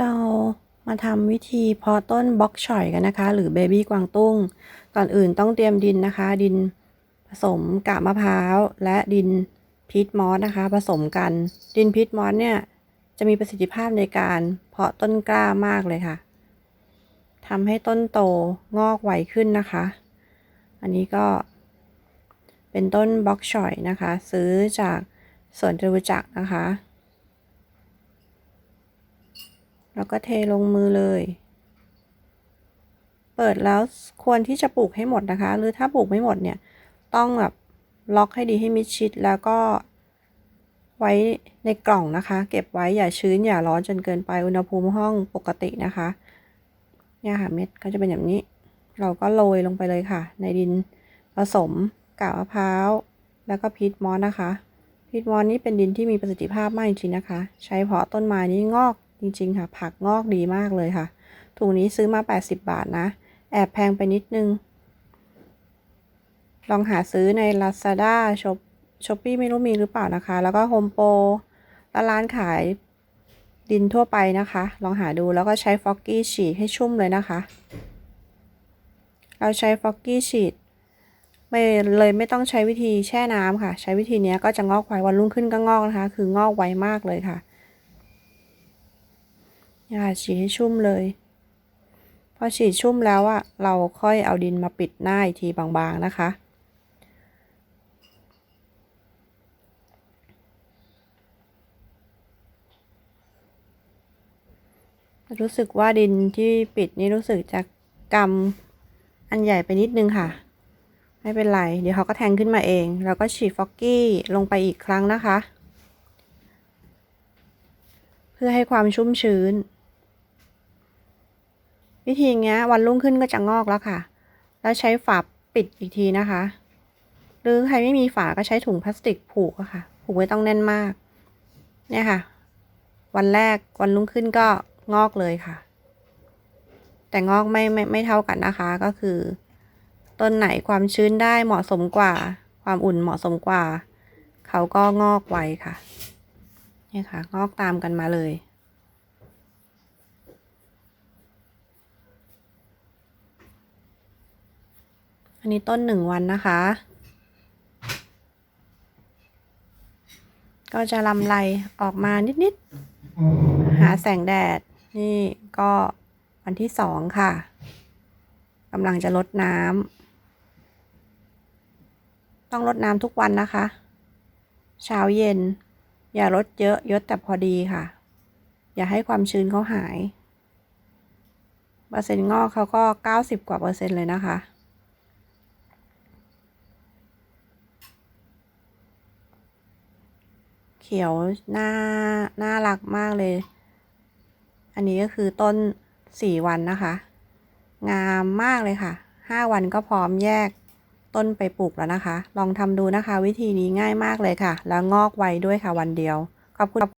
เรามาทำวิธีเพาะต้นบล็อกฉ่อยกันนะคะ หรือเบบี้กวางตุ้ง ก่อนอื่นต้องเตรียมดินนะคะ ดินผสมกากมะพร้าว และดินพีทมอสนะคะ ผสมกัน ดินพีทมอสเนี่ยจะมีประสิทธิภาพในการเพาะต้นกล้ามากเลยค่ะทำให้ต้นโตงอกไวขึ้นนะคะ อันนี้ก็ เป็นต้นบล็อกฉ่อยนะคะ ซื้อจากสวนจตุจักรนะคะ แล้วก็เทลงมือเลย เปิดแล้วควรที่จะปลูกให้หมดนะคะ หรือถ้าปลูกไม่หมดเนี่ย ต้องแบบล็อกให้ดีให้มิดชิดแล้วก็ไว้ในกล่องนะคะ เก็บไว้อย่าชื้นอย่าร้อนจนเกินไปอุณหภูมิห้องปกตินะคะเนี่ยค่ะเม็ดก็จะเป็นแบบนี้ เราก็โรยลงไปเลยค่ะ ในดินผสมกากมะพร้าวแล้วก็พีทมอสนะคะพีทมอสนี่เป็นดินที่มีประสิทธิภาพมากจริงๆนะคะ ใช้เพาะต้นไม้นี่งอก จริงๆค่ะ ผักงอกดีมากเลยค่ะ ถุงนี้ซื้อมา 80 บาทนะ แอบแพงไปนิดนึง ลองหาซื้อใน Lazada Shop Shopee ไม่รู้มีหรือเปล่านะคะ แล้วก็ Home Pro และร้านขายดินทั่วไปนะคะ ลองหาดูแล้วก็ใช้ฟอกกี้ฉีดให้ชุ่มเลยนะคะ เราใช้ฟอกกี้ฉีดไม่เลยไม่ต้องใช้วิธีแช่น้ำค่ะ ใช้วิธีนี้ก็จะงอกไววันรุ่งขึ้นก็งอกนะคะ คืองอกไวมากเลยค่ะ นี่ค่ะฉีดให้ชุ่มเลย พอฉีดชุ่มแล้วอะเราค่อยเอาดินมาปิดหน้าอีกทีบางๆนะคะ รู้สึกว่าดินที่ปิดนี่รู้สึกจะกำอันใหญ่ไปนิดนึงค่ะ ไม่เป็นไร เดี๋ยวเขาก็แทงขึ้นมาเอง แล้วก็ฉีดฟอกกี้ลงไปอีกครั้งนะคะ เพื่อให้ความชุ่มชื้น วิธีเงี้ยวันรุ่งขึ้นก็จะงอกแล้วค่ะ แล้วใช้ฝาปิดอีกทีนะคะ หรือใครไม่มีฝาก็ใช้ถุงพลาสติกผูกอะค่ะ ผูกไว้ต้องแน่นมาก เนี่ยค่ะ วันแรกวันรุ่งขึ้นก็งอกเลยค่ะ แต่งอกไม่ไม่ไม่เท่ากันนะคะก็คือ ต้นไหนความชื้นได้เหมาะสมกว่า ความอุ่นเหมาะสมกว่า เขาก็งอกไวค่ะ เนี่ยค่ะ งอกตามกันมาเลย อันนี้ต้นหนึ่งวันนะคะ ก็จะลำไรออกมานิดๆ หาแสงแดด นี่ก็วันที่สองค่ะกำลังจะลดน้ำ ต้องลดน้ำทุกวันนะคะ เช้าเย็น อย่าลดเยอะยดแต่พอดีค่ะ อย่าให้ความชื้นเขาหาย เปอร์เซ็นต์งอกเขาก็เก้าสิบกว่าเปอร์เซ็นต์เลยนะคะ เขียวน่าน่ารักมากเลย อันนี้ก็คือต้นสี่วันนะคะ งามมากเลยค่ะห้าวันก็พร้อมแยกต้นไปปลูกแล้วนะคะ ลองทำดูนะคะ วิธีนี้ง่ายมากเลยค่ะ แล้วงอกไวด้วยค่ะวันเดียว ขอบคุณ